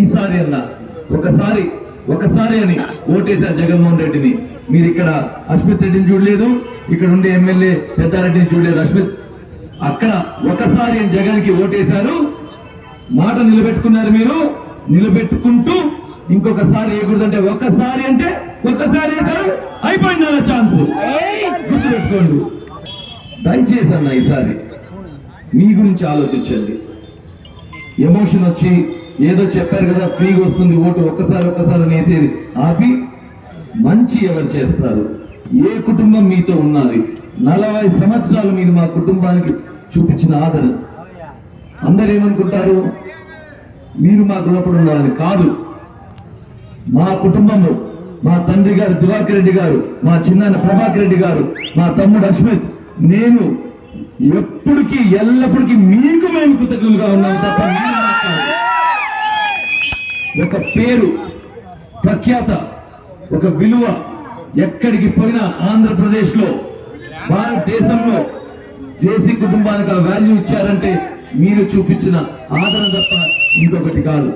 ఈసారి అన్న ఒకసారి ఒకసారి అని ఓటేశారు జగన్మోహన్ రెడ్డిని. మీరు ఇక్కడ అస్మిత్ రెడ్డిని చూడలేదు ఇక్కడ ఉండే ఎమ్మెల్యే పెద్దారెడ్డిని చూడలేదు అస్మిత్ అక్కడ ఒకసారి అని జగన్కి ఓటేశారు. మాట నిలబెట్టుకున్నారు మీరు నిలబెట్టుకుంటూ ఇంకొకసారి వేయకూడదంటే ఒక్కసారి అంటే ఒక్కసారి వేశారు. అయిపోయింది అన్న ఛాన్స్. గుర్తుపెట్టుకోండి. దయచేసి అన్న ఈసారి మీ గురించి ఆలోచించండి. ఎమోషన్ వచ్చి ఏదో చెప్పారు కదా ఫ్రీగా వస్తుంది ఓటు ఒక్కసారి ఒక్కసారి నేసేది ఆపి మంచి ఎవరు చేస్తారు? ఏ కుటుంబం మీతో ఉన్నది? నలభై సంవత్సరాలు మీరు మా కుటుంబానికి చూపించిన ఆదరణ. అందరు ఏమనుకుంటారు? మీరు మాకు లోపల ఉండాలని కాదు. మా కుటుంబంలో మా తండ్రి గారు దివాకర్ రెడ్డి గారు మా చిన్నాన్న ప్రభాకర్ రెడ్డి గారు మా తమ్ముడు అశ్మిత్ నేను ఎప్పటికీ ఎల్లప్పటికీ మీకు మేము కృతజ్ఞులుగా ఉన్నాను తప్ప ఒక పేరు ప్రఖ్యాత ఒక విలువ ఎక్కడికి పోయినా ఆంధ్రప్రదేశ్లో భారతదేశంలో జేసీ కుటుంబానికి ఆ వాల్యూ ఇచ్చారంటే మీరు చూపించిన ఆదరణ తప్ప ఇంకొకటి కాదు.